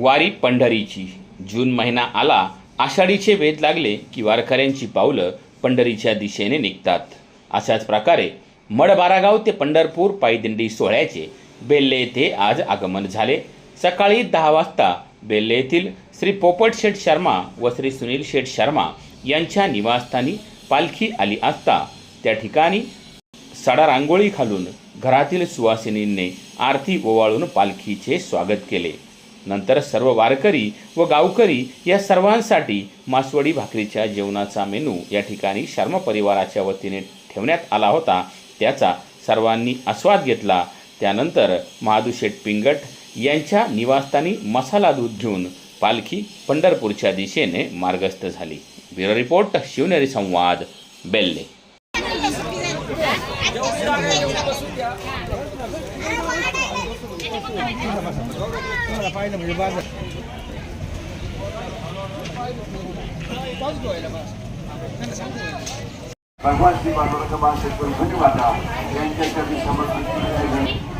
वारी पंढरीची. जून महिना आला आषाढीचे वेध लागले की वारकऱ्यांची पावलं पंढरीच्या दिशेने निघतात. अशाच प्रकारे मडबारागाव ते पंढरपूर पायदिंडी सोहळ्याचे बेल्ले येथे आज आगमन झाले. सकाळी दहा वाजता बेल्ले येथील श्री पोपट शेठ शर्मा व श्री सुनील शेठ शर्मा यांच्या निवासस्थानी पालखी आली असता त्या ठिकाणी सडा रांगोळी घालून घरातील सुवासिनींनी आरती ओवाळून पालखीचे स्वागत केले. नंतर सर्व वारकरी व गावकरी या सर्वांसाठी मासवडी भाकरीच्या जेवणाचा मेनू या ठिकाणी शर्मा परिवाराच्या वतीने ठेवण्यात आला होता. त्याचा सर्वांनी आस्वाद घेतला. त्यानंतर महादुशेठ पिंगट यांच्या निवासस्थानी मसाला दूध घेऊन पालखी पंढरपूरच्या दिशेने मार्गस्थ झाली. ब्युरो रिपोर्ट शिवनेरी संवाद बेल्ले. भगवान श्री बाबा बाळासाहेब कोलकनी वाटा यांच्यासाठी समर्पित धन्यवाद यांच्या समर्थन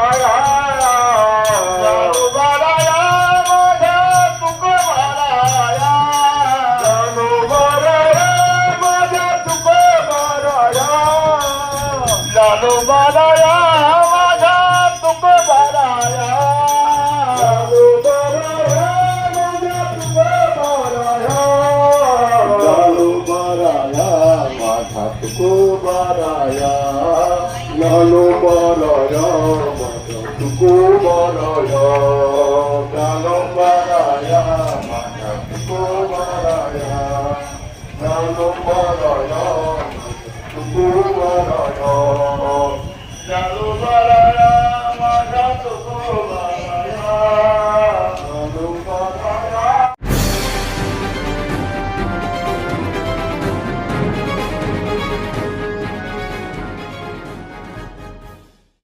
Tukubaraya, Nano Baraya, Tukubaraya, Nano Baraya, Tukubaraya, Nano Baraya, Tukubaraya, Nano Baraya, Tukubaraya,